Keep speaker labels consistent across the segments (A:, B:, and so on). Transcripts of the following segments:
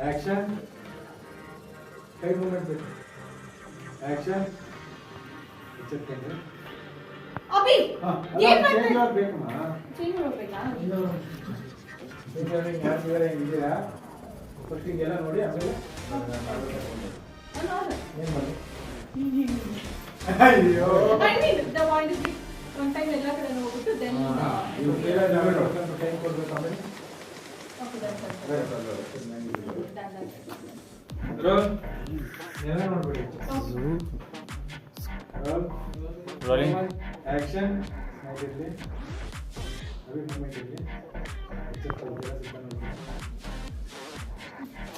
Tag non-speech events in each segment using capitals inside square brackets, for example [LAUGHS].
A: Action ಕೈ moment ಬೇಕು action ಎಚ್ಚೆತ್ಕೊಂಡ್ರೆ
B: Abhi
A: ಹಾ
B: ಏನ್
A: ಅಲ್ಲ
B: ಮಾಡ್ತಾ
A: change out ಬೇಕಮ್ಮ
B: ಚೇಂಜ್ ಮಾಡ್ಬೇಕಾ
A: ಇಂಜಿನಿಯರಿಂಗ್ ಯಾರು ಬೇರೆ ಇದೆಯಾ ಫಸ್ಟ್ ಹಿಂಗೆಲ್ಲ ನೋಡಿ ಆಮೇಲೆ
B: ಅಲ್ಲ, ಅಲ್ಲ.
A: ಏನು ಮಾಡಿ ಅಯ್ಯೋ
B: I mean, the point is, one time ಎಲ್ಲ ಕಡೆ ಹೋಗ್ಬಿಟ್ಟು then,
A: ಹಾ,
B: uh,
A: ಇವ್ರು ಬೇರೆ ಜಾಗ ನೋಡ್ಕೊಂಡು ಟೈಮ್ ಕೊಡ್ಬೇಕು ಆಮೇಲೆ
B: okay, that's it.
A: ಬೇರೆ ಬರೋದು.
B: Done, done, done.
A: ರೋಲ್ ಎಲ್ಲ ನೋಡ್ಬಿಡಿ ರೋಲ್
C: Rolling.
A: ಆಕ್ಷನ್ ಆಗಿರಲಿ ಅಭಿ ಮೂಮೆಂಟ್ ಇರಲಿ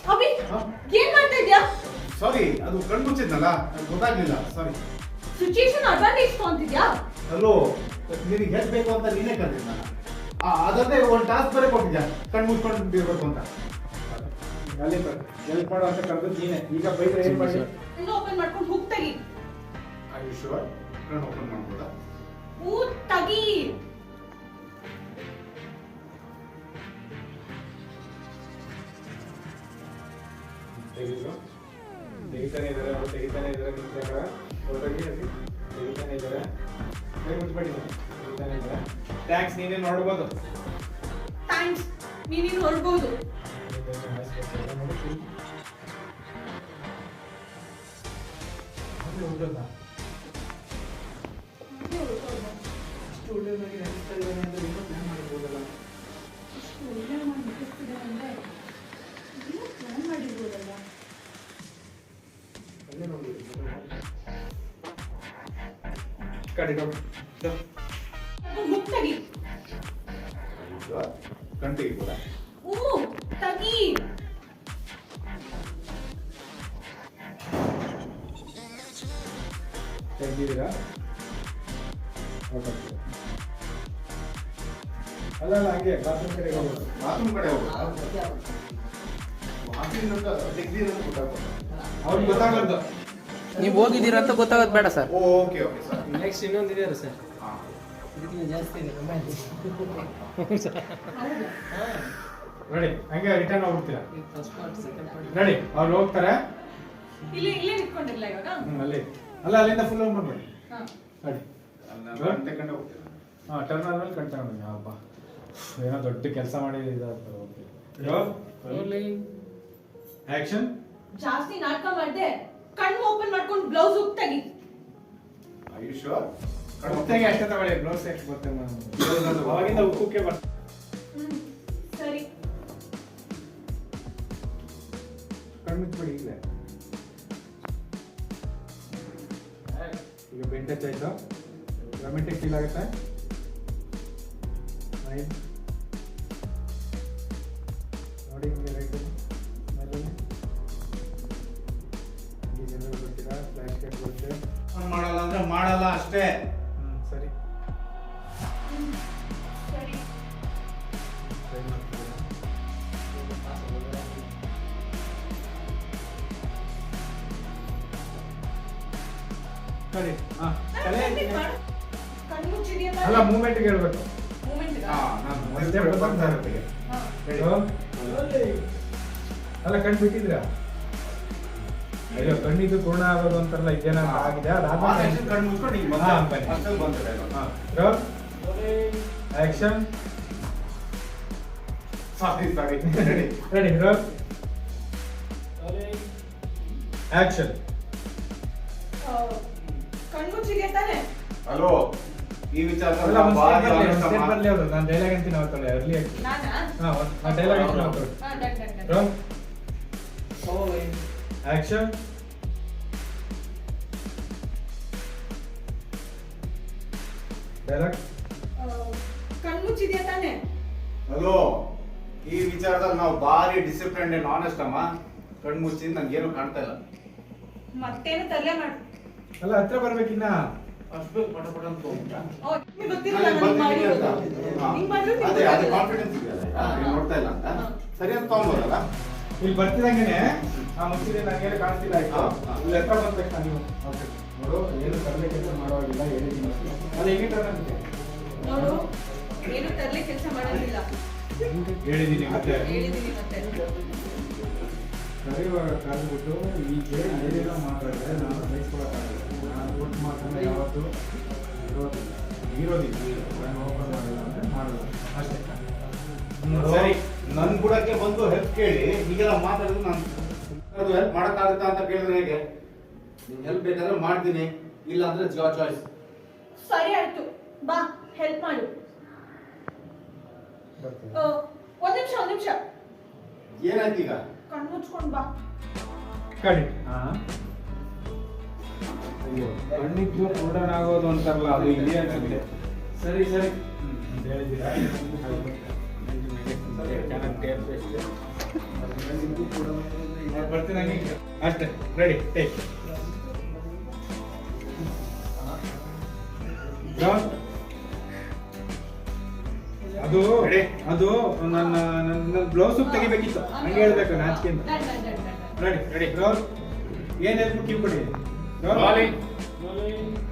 B: ಅಭಿ? ಏನ್ ಮಾಡ್ತಾ ಇದ್ಯಾ
D: ಸಾರಿ ಅದು ಕಣ್ಣು ಮುಚ್ಚಿದ್ನಲ್ಲ ಅದು ಗೊತ್ತಾಗ್ಲಿಲ್ಲ ಸಾರಿ
B: ಸಿಚುಯೇಷನ್ ಅಡ್ವಾಂಟೇಜ್ ತಗೊಂತಿದ್ಯಾ
D: ಹಲೋ ನಿನಗೆ ಹೆಲ್ಪ್ ಬೇಕು ಅಂತ ನೀನೇ ಕರೆದಿದ್ದ ಅದಲ್ಲದೆ ಒಂದು ಟಾಸ್ಕ್ ಬೇರೆ ಕೊಟ್ಟಿದ್ಯಾ? ಕಣ್ಣು ಮುಚ್ಕೊಂಡು ಇರ್ಬೇಕು ಅಂತ.
A: ಅಲ್ಲಿ ಹೆಲ್ಪ್ ಮಾಡೋ ಅಂತ ಕರೆದು ನೀನೆ. ಈಗ ಬೈದ್ರೆ ಏನ್ ಮಾಡಿ?
B: ಇನ್ನು ಓಪನ್ ಮಾಡ್ಕೊಂಡು ಹುಕ್ ತೆಗಿ.
D: ಶೂರ್ ಕಣ್ಣು ಓಪನ್ ಮಾಡ್ಬೋದಾ?
B: ಹೂ ತಗಿ.
A: ತೆಗೆದ್ರು? ತೆಗಿತಾನೆ ಇದಾರೆ ಅವ್ರು ತೆಗಿತಾನೆ ಇದಾರೆ ನಿಮ್ ಪ್ರಕಾರ. ಅವ್ರು ತೆಗಿ ತೆಗಿ. ತೆಗಿತಾನೆ ಇದಾರೆ ಕೈ ಮುಚ್ಬೇಡಿ ನೀವು. ತೆಗಿತಾನೆ ಇದಾರೆ ಟ್ಯಾಕ್ಸ್ ನೀನೇ ನೋಡ್ಬೋದು.
B: ಥ್ಯಾಂಕ್ಸ್
A: ನೀನೇ ನೋಡ್ಬೋದು.
B: ಹುಕ್ ತೆಗಿ
D: ಕಣ್ಣು ತೆಗಿಬೋದಾ
B: ಹೂ ತಗಿ.
A: ಅಲ್ಲ ಅಲ್ಲ ಹಂಗೆ ಬಾತ್ರೂಮ್ ಕಡೆ ಹೋಗೋದು
D: ಬಾತ್ರೂಮ್ ಕಡೆ ಹೋಗೋದು ಬಾತ್ರೂಮ್ ಅಂತ
A: ಅವ್ರಿಗೆ ಗೊತ್ತಾಗಲ್ದು.
C: ನೀವು ಹೋಗಿದ್ದೀರಾ ಅಂತ ಗೊತ್ತಾಗೋದು ಬೇಡ sir.
D: Okay okay sir.
E: Next ಇನ್ನೊಂದು ಇದೆಯಲ್ಲ ಸರ್. ಜಾಸ್ತಿ ಇದೆ
A: ಹಂಗೆ return ಹೋಗ್ಬಿಡ್ತೀರಾ
E: first part second part
A: ready ಅವ್ರು ಹೋಗ್ತಾರೆ.
B: ಇಲ್ಲಿ ಇಲ್ಲೇ ಇವಾಗ?
A: ಅಲ್ಲಿ. ಅಲ್ಲ ಅಲ್ಲಿಂದ ಫುಲ್ ಹೋಗ್ಬಿಡ್ಬೇಡಿ
B: ಹಾ.
A: ರೆಡಿ.
D: ಕಂಡು ಹೋಗ್ತೀರಾ?
A: ಹಾಂ ಟರ್ನ್ ಆದ್ಮೇಲೆ ಕಂಡು ತಗೊಂಡು ಹಬ್ಬ. ಏನೋ ದೊಡ್ಡ ಕೆಲಸ ಮಾಡಿ ಇದಾಗ್ತದೆ ಓಕೆ
E: ರೋಲಿಂಗ್
A: ಆಕ್ಷನ್
B: ಜಾಸ್ತಿ ನಾಟಕ ಮಾಡಿದೆ ಕಣ್ಣು ಓಪನ್ ಮಾಡ್ಕೊಂಡು ಬ್ಲೌಸ್ ಉಕ್ತಾಗಿ. ತೆಗಿ
D: ಐ ಯು ಶೂರ್
A: ಹೊತ್ತೆಗೆ ಅಷ್ಟೇ ತಗೊಳ್ಳಿ ಬ್ಲೌಸ್ ಎಷ್ಟು ಗೊತ್ತೆ ಅವಾಗಿಂದ ಉಕ್ಕಕ್ಕೆ ಬರ್ತದೆ
B: ಹ್ಮ್ ಸರಿ.
A: ಕಣ್ಣು ಮುಚ್ಬಿಡಿ ಈಗಲೇ. ಈಗ ಬೆಂಡ್ ಟಚ್ ಆಯ್ತು ರೊಮ್ಯಾಂಟಿಕ್ ಫೀಲ್ ಆಗುತ್ತೆ? ಮೈಂಡ್ ನೋಡಿ ಹಿಂಗೆ ರೈಟ್ ಮೇಲೆ. ಈ ಜನರು ಬರ್ತೀರಾ? ಫ್ಲಾಶ್ ಲೈಟ್ ಬರುತ್ತೆ.
D: ಫೋನ್ ಮಾಡಲ್ಲ ಅಂದ್ರೆ ಮಾಡಲ್ಲ ಅಷ್ಟೇ.
A: ಹ್ಞೂ ಸರಿ
B: ಹ್ಮ್. ಸರಿ
A: ಟ್ರೈ ಮಾಡ್ತಿದ್ದೀರಾ ಸರಿ ಹಾಂ ತಲೆ
B: ಕಣ್ಣು ಮುಚ್ಚಿದೆಯಾ
A: ಅಲ್ಲ ಮೂಮೆಂಟ್ ಹೇಳ್ಬೇಕು.
B: ಮೂಮೆಂಟ್
D: ಹಾ ನಾನು ಬರ್ತಾ?
A: ಅಲ್ಲ ಕಣ್ಣು ಬಿಟ್ಟಿದ್ರ? ಅಯ್ಯೋ ಕಣ್ಣಿದ್ದು ಪೂರ್ಣ ಆಗೋದು ಅಂತಾರಲ್ಲ ಇದೇನ ಆಗಿದೆ? ಅದಾದ್ಮೇಲೆ
D: ಕಣ್ಣು ಮುಚ್ಕೊಂಡು ಬಂದೆ
A: ಬನ್ನಿ.
D: Sorry, sorry. [LAUGHS]
A: Ready, action
D: Action. Sorry ready
A: ready roll action
B: ಕಣ್ಣು ಮುಚ್ಚಿದೆಯಾ ತಾನೆ
D: ಹಲೋ ಈ.
A: ಬರ್ಲಿ ಅವರು ನಾನು ಡೈಲಾಗ್ ಅಂತೀನಿ ಅರ್ಲಿ ಹಾ ಡೈಲಾಗ್ ಅಂತೀನಿ ಆಕ್ಷನ್ ಡೈಲಾಗ್
B: ಕಣ್ಣು ಮುಚ್ಚಿದೆಯಾ ತಾನೆ?
D: ಹಲೋ ಈ ವಿಚಾರದಲ್ಲಿ ನಾವು ಬಾರಿ ಡಿಸಿಪ್ಲಿನ್ ಅಂಡ್ ಆನೆಸ್ಟ್ ಅಮ್ಮ. ಕಣ್ಣು ಮುಚ್ಚಿ ನಂಗೆ ಏನು ಕಾಣ್ತಾ ಇಲ್ಲ.
B: ಮತ್ತೇನು ತಲೆ ಮಾಡು.
A: ಅಲ್ಲ ಹತ್ರ ಬರ್ಬೇಕಿನ್ನ
D: ಅಷ್ಟು ಪಟ ಪಟ ಅಂತ ಹೋಗ್ಬಿಟ್ಟ.
B: ಓ ನಿಮ್ಗೆ ಗೊತ್ತಿರಲ್ಲ
D: ನನಗೆ
B: ನಾನು
D: ಬಂದಿದೆ
B: ಮಾಡಿರೋದು?
D: ಅಂತ. ಹಾ.
B: ಹಿಂಗ್ ಮಾಡಿದ್ರೆ ನಿಮ್ಗೆ
D: ಅದೇ ಅದೇ
B: ಗೊತ್ತಿಲ್ಲ.
D: ಕಾನ್ಫಿಡೆನ್ಸ್ ಇದೆಯಲ್ಲ ನೋಡ್ತಾ ಇಲ್ಲ ಅಂತ. ಸರಿ ಅಂತ ತಗೊಂಬೋದಲ್ಲ
A: ಇಲ್ಲಿ ಬರ್ತಿದಂಗೆನೆ ಆ ಮುಚ್ಚಿದೆ ನನಗೇನು ಕಾಣಿಸ್ತಿಲ್ಲ ಆಯ್ತು?
D: ಹಾ, ಹಾ.
A: ಇಲ್ಲಿ ಹತ್ರ ಬಂದ ತಕ್ಷಣ ನೀವು. ಓಕೆ. ನೋಡು ಏನು ತರಲೆ ಕೆಲಸ ಮಾಡೋವಾಗಿಲ್ಲ ಹೇಳಿದ್ದೀನಿ. ಅದು ಹೇಗೆ ನನಗೆ
B: ನೋಡು. ಏನು ತರಲಿ ಕೆಲಸ ಮಾಡೋದಿಲ್ಲ
A: ಹೇಳಿದ್ದೀನಿ ಮತ್ತೆ.
B: ಹೇಳಿದೀನಿ ಮತ್ತೆ.
A: ಕರೆಯುವಾಗ ಕರೆದ್ಬಿಟ್ಟು ಈಗ ಏನೇನೋ ಮಾತಾಡಿದ್ರೆ ನಾನು ಸಹಿಸ್ಕೊಳಕ್ಕಾಗಲ್ಲ ನಾನು ಒಟ್ಟು ಮಾತನ್ನ ಯಾವತ್ತು ಇರೋದಿಲ್ಲ. ಇರೋದಿಲ್ಲ. ನಾನು ಓಪನ್ ಮಾಡಿಲ್ಲ ಅಂದರೆ ಮಾಡೋದು ಅಷ್ಟೇ.
D: ಸರಿ. ನನ್ನ ಬುಡಕ್ಕೆ ಬಂದು ಹೆಲ್ಪ್ ಕೇಳಿ. ಈಗೆಲ್ಲ ಮಾತಾಡಿದ್ರೆ ನಾನು ಅದು ಹೆಲ್ಪ್ ಮಾಡಕ್ಕಾಗುತ್ತಾ ಅಂತ ಕೇಳಿದ್ರೆ ಹೇಗೆ? ನಿಮ್ಗೆ ಹೆಲ್ಪ್ ಬೇಕಾದ್ರೆ ಮಾಡ್ತೀನಿ. ಇಲ್ಲ ಅಂದ್ರೆ ಜಿಯೋ ಚಾಯ್ಸ್
B: ಸರಿ ಆಯ್ತು. ಬಾ ಹೆಲ್ಪ್ ಮಾಡು. ಒಂದ್ ನಿಮಿಷ ಒಂದ್ ನಿಮಿಷ.
D: ಏನಾಯ್ತು ಈಗ?
B: ಕಣ್ಣು ಮುಚ್ಕೊಂಡ್ ಬಾ.
A: ಕಡಿ ಹಾಂ. ಅಯ್ಯೋ ಕಣ್ಣಿದ್ದು ಆಗೋದು ಅಂತಾರಲ್ಲ ಅದು ಇದೆ ಅನ್ಸುತ್ತೆ ಸರಿ. ಸರಿ ಅಂತ ಹೇಳಿದ್ದೀರಾ? ಬರ್ತೀನಿ ಹಂಗೆ ಅಷ್ಟೇ ರೆಡಿ ಟೇಕ್ ಅದು? ಅದು ನನ್ನ ನನ್ನ ಬ್ಲೌಸ್ ತೆಗಿಬೇಕಿತ್ತು. ಹಂಗೆ ಹೇಳ್ಬೇಕು ನಾಚಿಕೆ ಅಂತ.
B: Done, done, done, done, done.
A: Ready ready roll ಏನ್ ಹೆಲ್ಪ್ ಕ್ಯೂ ಕೊಡಿ?
D: Rolling.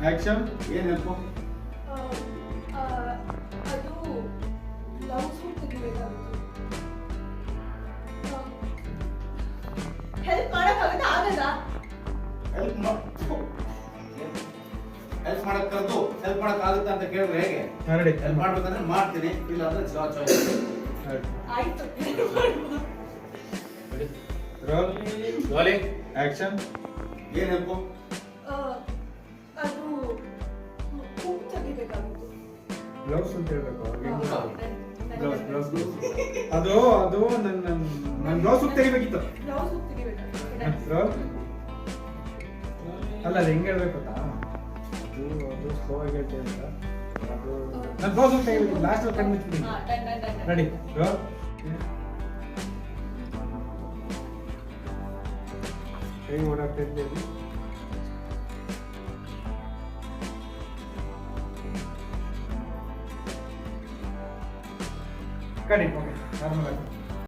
A: ಆಕ್ಷನ್
D: ಏನ್ ಹೆಲ್ಪ್
B: ಆ, ಆ, ಅದು ಬ್ಲೌಸ್ ತೆಗಿಬೇಕಾಗಿತ್ತು. ಹೆಲ್ಪ್ ಮಾಡಕ್ಕಾಗತ್ತಾ? ಆಗಲ್ಲ
D: ಹೆಲ್ಪ್ ಹೆಲ್ಪ್ ಮಾಡಕ್ ಕರೆದು ಹೆಲ್ಪ್ ಮಾಡಕ್ ಆಗುತ್ತಾ ಅಂತ ಕೇಳಿದ್ರೆ ಹೇಗೆ? ಹೆಲ್ಪ್ ಮಾಡ್ಬೇಕಂದ್ರೆ ಮಾಡ್ತೀನಿ ಇಲ್ಲ. ಅಂದ್ರೆ ಚಾಯ್ಸ್
B: ಆಯ್ತು
A: ರೋಲ್ ಆಕ್ಷನ್
D: ಏನ್ ಹೆಲ್ಪು
B: ಆ, ಅದು ಹೂ ತೆಗಿಬೇಕಾಗಿತ್ತು.
A: ಬ್ಲೌಸ್ ಅಂತ ಹೇಳ್ಬೇಕು ಬ್ಲೌಸ್ ಬ್ಲೌಸ್ ಅದು ಅದು ನನ್ನ ನನ್ನ ಬ್ಲೌಸ್ ತೆಗಿಬೇಕಿತ್ತು.
B: ಬ್ಲೌಸ್ ತೆಗಿಬೇಕಾಗಿತ್ತು
A: ಅಲ್ಲ ಅದು ಹೆಂಗ್ ಹೇಳ್ಬೇಕು ಗೊತ್ತಾ? ಅದು ಅದು ಸ್ಲೋ ಆಗಿ ಅದು ನಾನು ಲಾಸ್ಟ್ ಮುಚ್ಚಿಬಿಡಿ. ರೆಡಿ ಕೈ ಓಡಾಡ್ತಾ ಕಡಿ ಓಕೆ ನಾರ್ಮಲ್ ಆಗಿ